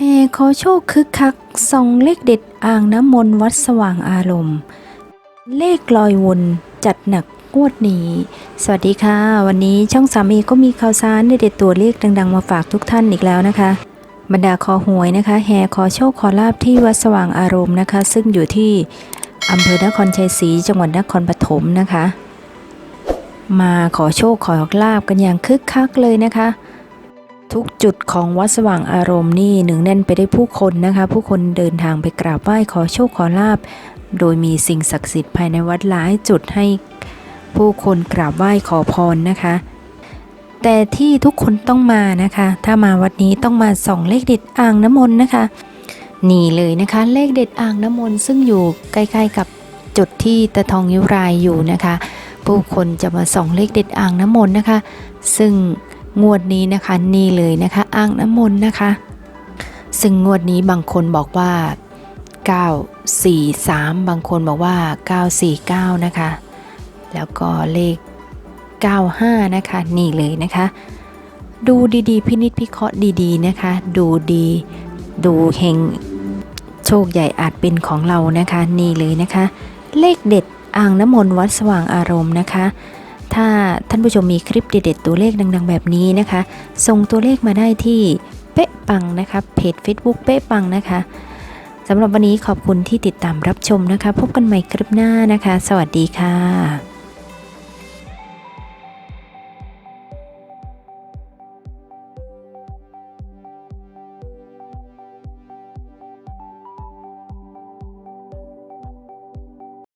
แห่ขอโชคคึกคักส่องเลขเด็ดอ่างน้ำมนต์วัดสว่างอารมณ์ เลขลอยวนจัดหนักงวดนี้ สวัสดีค่ะ วันนี้ช่องสามีก็มีข่าวสารเด็ดตัวเลขดัง ๆ มาฝากทุกท่านอีกแล้วนะคะ บรรดาคอหวยนะคะแห่ขอโชคขอลาบที่วัดสว่างอารมณ์นะคะ ซึ่งอยู่ที่อำเภอนครชัยศรีจังหวัดนครปฐมนะคะ มาขอโชคขอลาบกันอย่างคึกคักเลยนะคะ ทุกจุดของวัดสว่างอารมณ์นี่หนึ่งแน่นไปได้วยผู้คนนะคะ ผู้คนเดินทางไปกราบไหว้ขอโชคขอลาบ โดยมีสิ่งศักดิ์สิทธิ์ภายในวัดหลายจุดให้ผู้คนกราบไหว้ขอพรนะคะ แต่ที่ทุกคนต้องมานะคะ ถ้ามาวัดนี้ต้องมาส่องเลขเด็ดอ่างน้ำมนต์นะคะ นี่เลยนะคะ เลขเด็ดอ่างน้ำมนต์ซึ่งอยู่ใกล้ๆกับจุดที่ตะทองนิ้วรายอยู่นะคะ ผู้คนจะมาส่องเลขเด็ดอ่างน้ำมนต์นะคะ ซึ่ง งวดนี้นะคะนี่เลยนะคะอ่างน้ำมนต์นะคะ ซึ่งงวดนี้บางคนบอกว่า 943 บางคนบอกว่า 949 นะคะ แล้วก็เลข 95 นะคะ นี่เลยนะคะ ดูดีๆ พินิจพิเคราะห์ดีๆนะคะ ดูดีดูเฮงโชคใหญ่อาจเป็นของเรานะคะ นี่เลยนะคะ เลขเด็ดอ่างน้ำมนต์วัดสว่างอารมณ์นะคะ ถ้าท่านผู้ชมมีคลิปเด็ดๆตัวเลขดังๆ แบบนี้นะคะ ส่งตัวเลขมาได้ที่เป๊ะปังนะคะเพจ Facebook เป๊ะปังนะคะสำหรับวันนี้ขอบคุณที่ติดตามรับชมนะคะ พบกันใหม่คลิปหน้านะคะ สวัสดีค่ะ